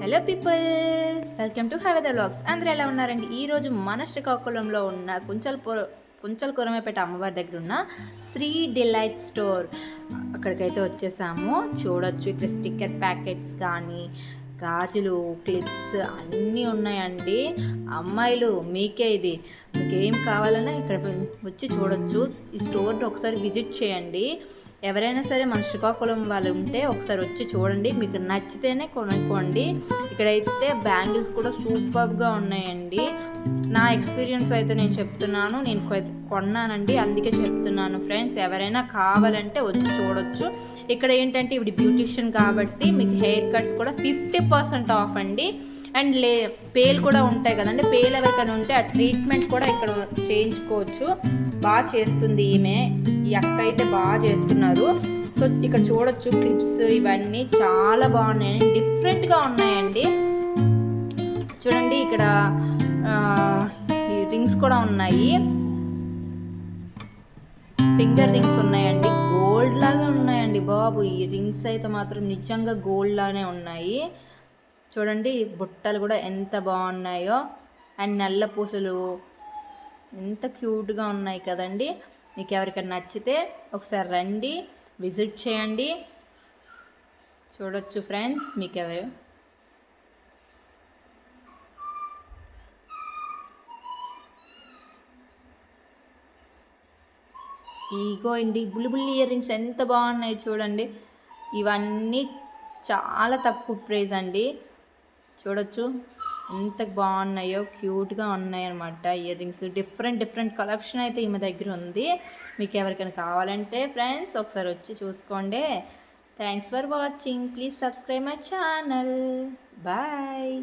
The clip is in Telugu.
Hello people welcome to have blogs అందరూ ఎలా ఉన్నారండి? ఈరోజు మన శ్రీకాకుళంలో ఉన్న కుంచల్ కుంచల్ కురమేపేట అమ్మవారి దగ్గర ఉన్న శ్రీ డిలైట్ స్టోర్. అక్కడికైతే వచ్చేసాము. చూడొచ్చు ఇక్కడ స్టిక్కర్ ప్యాకెట్స్ కానీ గాజులు క్లిప్స్ అన్నీ ఉన్నాయండి. అమ్మాయిలు మీకే ఇది. మీకు ఏం కావాలన్నా ఇక్కడ వచ్చి చూడొచ్చు. ఈ స్టోర్ని ఒకసారి విజిట్ చేయండి. ఎవరైనా సరే మన శ్రీకాకుళం వాళ్ళు ఉంటే ఒకసారి వచ్చి చూడండి. మీకు నచ్చితేనే కొనుక్కోండి. ఇక్కడైతే బ్యాంగిల్స్ కూడా సూపర్గా ఉన్నాయండి. నా ఎక్స్పీరియన్స్ అయితే నేను చెప్తున్నాను. నేను కొన్నానండి. అందుకే చెప్తున్నాను ఫ్రెండ్స్. ఎవరైనా కావాలంటే వచ్చి చూడొచ్చు. ఇక్కడ ఏంటంటే ఇప్పుడు బ్యూటిషియన్ కాబట్టి మీకు హెయిర్ కట్స్ కూడా ఫిఫ్టీ పర్సెంట్ ఆఫ్ అండి. అండ్ లే పేలు కూడా ఉంటాయి కదండి. పేలు ఎవరికైనా ఉంటే ఆ ట్రీట్మెంట్ కూడా ఇక్కడ చేయించుకోవచ్చు. బాగా చేస్తుంది ఈమె. ఈ అక్క అయితే బాగా చేస్తున్నారు. సో ఇక్కడ చూడొచ్చు క్లిప్స్ ఇవన్నీ. చాలా బాగున్నాయి. డిఫరెంట్గా ఉన్నాయండి. చూడండి ఇక్కడ ఈ రింగ్స్ కూడా ఉన్నాయి. ఫింగర్ రింగ్స్ ఉన్నాయండి. గోల్డ్ లాగా ఉన్నాయండి బాబు. ఈ రింగ్స్ అయితే మాత్రం నిజంగా గోల్డ్ లానే ఉన్నాయి. చూడండి బుట్టలు కూడా ఎంత బాగున్నాయో. అండ్ నల్ల పూసలు ఎంత క్యూట్గా ఉన్నాయి కదండి. మీకు ఎవరికైనా నచ్చితే ఒకసారి రండి విజిట్ చేయండి. చూడొచ్చు ఫ్రెండ్స్ మీకు ఎవరు? ఈగో అండి బుల్లిబుల్లి ఇయర్ రింగ్స్ ఎంత బాగున్నాయి చూడండి. ఇవన్నీ చాలా తక్కువ ప్రైజ్ అండి. చూడొచ్చు. ఎంత బాగున్నాయో క్యూట్గా ఉన్నాయి అనమాట ear rings different different collection అయితే ఈమె దగ్గర ఉంది. మీకు ఎవరికైనా కావాలంటే ఫ్రెండ్స్ ఒకసారి వచ్చి చూసుకోండి. Thanks for watching. Please subscribe my channel. Bye.